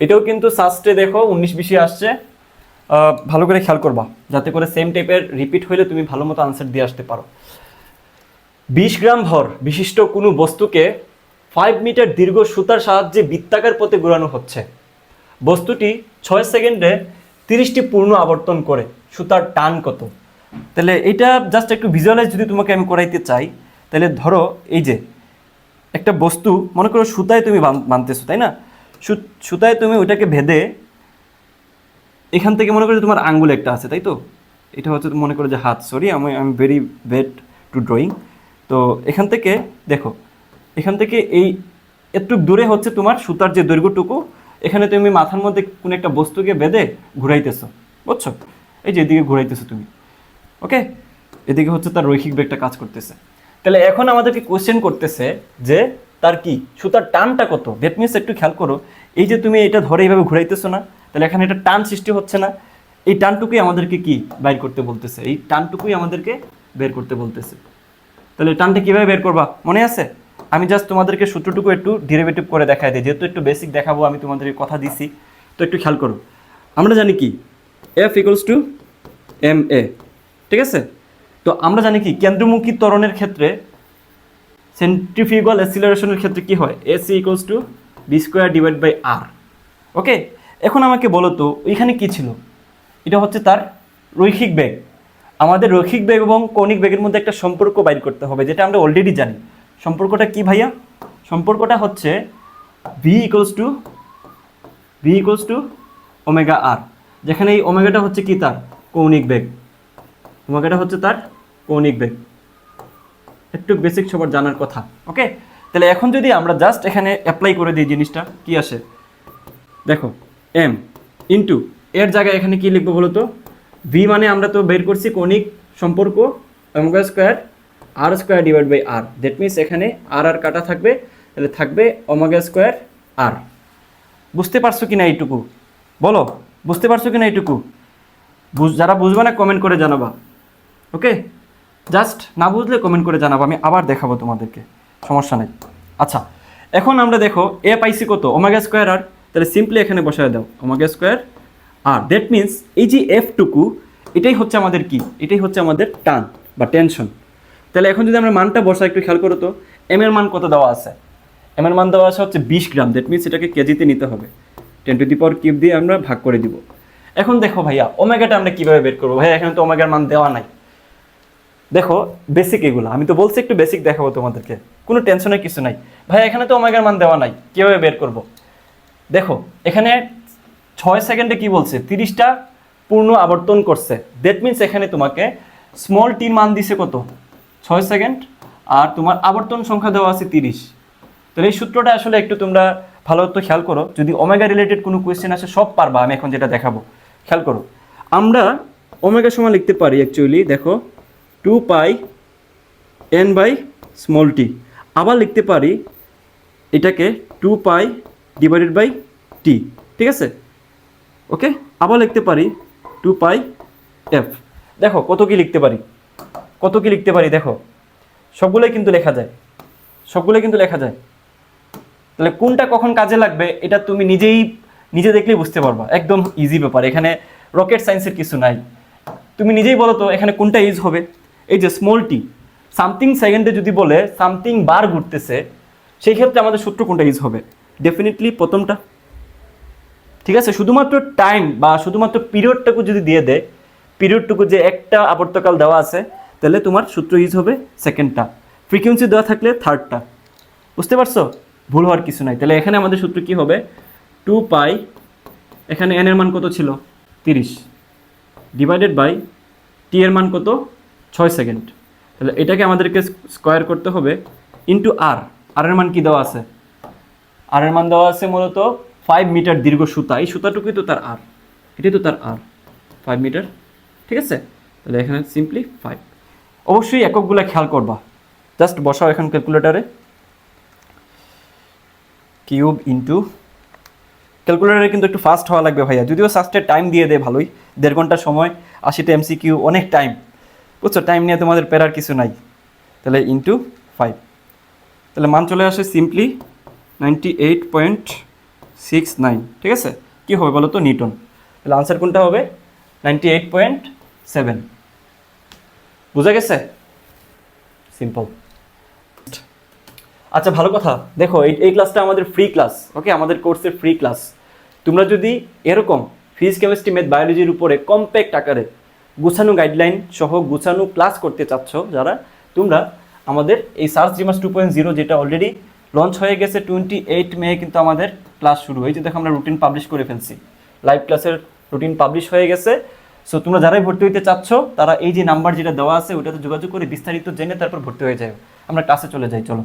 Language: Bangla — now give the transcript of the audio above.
এটাও কিন্তু সাস্টে দেখো, উনিশ বিশে আসছে। ভালো করে খেয়াল করবা, যাতে করে সেম টাইপের রিপিট হইলে তুমি ভালো মতো আনসার দিয়ে আসতে পারো। বিশ গ্রাম ভর বিশিষ্ট কোনো বস্তুকে ফাইভ মিটার দীর্ঘ সুতার সাহায্যে বৃত্তাকার পথে ঘোরানো হচ্ছে। বস্তুটি ছয় সেকেন্ডে তিরিশটি পূর্ণ আবর্তন করে, সুতার টান কত? তাহলে এটা জাস্ট একটু ভিজুয়ালাইজ যদি তোমাকে আমি করাইতে চাই, তাহলে ধরো এই যে, একটা বস্তু, মনে করো সুতায় তুমি বান- বানতেছো, তাই না? সুতায় তুমি ওইটাকে ভেদে এখান থেকে মনে করো তোমার আঙ্গুল একটা আছে, তাই তো? এটা হচ্ছে মনে করো যে হাত সরি আমি আমি ভেরি বেড টু ড্রয়িং তো এখান থেকে দেখো, এখান থেকে এই একটু দূরে হচ্ছে তোমার সুতার যে দৈর্ঘ্যটুকু, এখানে তুমি মাথার মধ্যে কোনো একটা বস্তুকে বেঁধে ঘুরাইতেছো, বুঝছ? এই যে এদিকে ঘুরাইতেছো তুমি, ওকে? এদিকে হচ্ছে তার রৈখিক বেগটা কাজ করতেছে। তাহলে এখন আমাদেরকে কোশ্চেন করতেছে যে তার কি? সুতার টানটা কত? দ্যাট মিনস একটু খেয়াল করো। এই যে তুমি এটা ধরে এইভাবে ঘুরাইতেছো না, তাহলে এখানে এটা টান সৃষ্টি হচ্ছে না। এই টানটুকুই আমাদেরকে কি বাইর করতে বলতেছে? এই টানটুকুই আমাদেরকে বের করতে বলতেছে। তাহলে টানটা কীভাবে বের করবা? মনে আছে? আমি জাস্ট তোমাদেরকে সূত্রটুকু একটু ডেরিভেটিভ করে দেখাই দিই। যেহেতু একটু বেসিক দেখাবো, আমি তোমাদেরকে কথা দিছি। তো একটু খেয়াল করো। আমরা জানি কি? F equals to M A ঠিক আছে? তো আমরা জানি কি? কেন্দ্রমুখী ত্বরণের ক্ষেত্রে সেন্ট্রিফিউগাল অ্যাসিলারেশনের ক্ষেত্রে কি হয়? A C equals to V square divide by R okay এখন আমাকে বলো তো এখানে কি ছিল? এটা হচ্ছে তার রৈখিক বেগ। আমাদের রৈখিক বেগ এবং কৌণিক বেগের মধ্যে একটা সম্পর্ক বাইর করতে হবে, যেটা আমরা অলরেডি জানি। সম্পর্কটা কি ভাইয়া? সম্পর্কটা হচ্ছে V equals to V equals to omega R যেখানে এই ওমেগাটা হচ্ছে কি তার? কৌণিক বেগ। ওমেগাটা হচ্ছে তার কৌণিক বেগ। একটু বেসিক সবার জানার কথা ওকে তাহলে এখন যদি আমরা জাস্ট এখানে অ্যাপ্লাই করে দিই জিনিসটা, কি আসে? দেখো এম ইন্টু এর জায়গায় এখানে কি লিখব বলো তো? ভি মানে আমরা তো বের করছি কৌণিক সম্পর্ক omega square R square divide by R that means এখানে আর আর কাটা থাকবে, তাহলে থাকবে ওমেগা স্কোয়ার আর বুঝতে পারছ কি না এইটুকু? বলো, বুঝতে পারছ কি না এইটুকু যারা বুঝবে না কমেন্ট করে জানাবা ওকে জাস্ট না বুঝলে কমেন্ট করে জানাব, আমি আবার দেখাবো তোমাদেরকে। সমস্যা নেই। আচ্ছা এখন আমরা দেখো এ পাইছি কত? ওমেগা স্কোয়ার আর, তাহলে সিম্পলি এখানে বসায় দাও omega square R. That means এই যে এফটুকু এটাই হচ্ছে আমাদের কি? এটাই হচ্ছে আমাদের টান বা টেনশন তাহলে এখন যদি আমরা মানটা বসাই, একটু খেয়াল করো তো এম এর মান কত দেওয়া আছে? এম এর মান দেওয়া আছে হচ্ছে বিশ গ্রাম। দ্যাট মিন্স এটাকে কেজিতে নিতে হবে। Ten to the power cube দিয়ে আমরা ভাগ করে দিব। এখন দেখো ভাইয়া ওমেগাটা আমরা কীভাবে বের করব? ভাইয়া, এখানে তো ওমেগার মান দেওয়া নাই। দেখো বেসিক এগুলো। আমি তো বলছি একটু বেসিক দেখাবো তোমাদেরকে। কোনো টেনশনের কিছু নাই। ভাই, এখানে তো ওমেগার মান দেওয়া নাই। কীভাবে বের করব? দেখো, এখানে ছয় সেকেন্ডে কি বলছে? তিরিশটা পূর্ণ আবর্তন করছে। দ্যাট মিন্স এখানে তোমাকে স্মল টির মান দিছে কত? ছয় সেকেন্ড আর তোমার আবর্তন সংখ্যা দেওয়া আছে তিরিশ। তাহলে এই সূত্রটা আসলে একটু তোমরা ভালো তো খেয়াল করো। যদি ওমেগা রিলেটেড কোনো কোয়েশ্চেন আসে, সব পারবা। আমি এখন যেটা দেখাবো, খেয়াল করো। আমরা ওমেগা সময় লিখতে পারি অ্যাকচুয়ালি দেখো। Two pi N by small T. আবার লিখতে পারি এটাকে two pi divided by T, ঠিক আছে? ওকে? আবার লিখতে পারি টু পাই এফ। দেখো, কত কি লিখতে পারি? কত কি লিখতে পারি, দেখো? সবগুলোই কিন্তু লেখা যায়। সবগুলোই কিন্তু লেখা যায়। তাহলে কোনটা কখন কাজে লাগবে, এটা তুমি নিজেই, নিজে দেখলেই বুঝতে পারবা। একদম ইজি ব্যাপার। এখানে রকেট সায়েন্সের কিছু নাই। তুমি নিজেই বলো তো, এখানে কোনটা ইউজ হবে? এই যে স্মল টি সামথিং সেকেন্ডে যদি বলে সামথিং বার ঘুরতেছে, সেই ক্ষেত্রে আমাদের সূত্র কোনটা ইউজ হবে? ডেফিনেটলি প্রথমটা। ঠিক আছে? শুধুমাত্র টাইম বা শুধুমাত্র পিরিয়ডটাকে যদি দিয়ে দেয় পিরিয়ডটুকু যে একটা আবর্তকাল দেওয়া আছে, তাহলে তোমার সূত্র ইউজ হবে সেকেন্ডটা ফ্রিকোয়েন্সি দেওয়া থাকলে থার্ডটা বুঝতে পারছ? ভুল হওয়ার কিছু নাই। তাহলে এখানে আমাদের সূত্র কি হবে? টু পাই এখানে এন এর মান কত ছিল? তিরিশ। ডিভাইডেড বাই টি এর মান কত? ছয় সেকেন্ড। তাহলে এটাকে আমাদেরকে স্কোয়ার করতে হবে ইন্টু আর আর এর মান কি দেওয়া আছে? আর এর মান দেওয়া আছে মূলত ফাইভ মিটার দীর্ঘ সুতা। এই সুতাটুকুই তো তার আর এটাই তো তার আর ফাইভ মিটার ঠিক আছে? তাহলে এখানে সিম্পলি ফাইভ অবশ্যই এককগুলো খেয়াল করবা। জাস্ট বসাও এখন ক্যালকুলেটারে কিউব ইন্টু ক্যালকুলেটারে কিন্তু একটু ফাস্ট হওয়া লাগবে ভাইয়া। যদিও সাস্টের টাইম দিয়ে দেয় ভালোই। দেড় ঘণ্টা সময়, আশিটা এমসি কিউ অনেক টাইম বুঝছ টাইম নিয়ে তোমাদের পেরার কিছু নাই। তাহলে ইন্টু ফাইভ তাহলে মান চলে আসে simply ninety eight point six nine ঠিক আছে? কী হবে বলো তো, নিউটন? তাহলে আনসার কোনটা হবে? নাইনটি এইট পয়েন্ট সেভেন বুঝা গেছে? সিম্পল আচ্ছা ভালো কথা। দেখো, এই এই ক্লাসটা আমাদের ফ্রি ক্লাস ওকে আমাদের কোর্সের ফ্রি ক্লাস তোমরা যদি এরকম ফিজিক্স কেমিস্ট্রি ম্যাথ বায়োলজির উপরে কম্প্যাক্ট আকারে গুছানো গাইডলাইন সহ গুছানো ক্লাস করতে চাচ্ছ যারা, তোমরা আমাদের এই সার্চ জিমাস টু পয়েন্ট জিরো যেটা অলরেডি লঞ্চ হয়ে গেছে টোয়েন্টি এইট মে কিন্তু আমাদের ক্লাস শুরু। হয়েছে দেখো আমরা রুটিন পাবলিশ করে ফেলছি। লাইভ ক্লাসের রুটিন পাবলিশ হয়ে গেছে। সো তোমরা যারাই ভর্তি হইতে চাচ্ছ, তারা এই যে নাম্বার যেটা দেওয়া আছে, ওটাতে যোগাযোগ করে বিস্তারিত জেনে তারপর ভর্তি হয়ে যাবে আমরা ক্লাসে চলে যাই, চলো।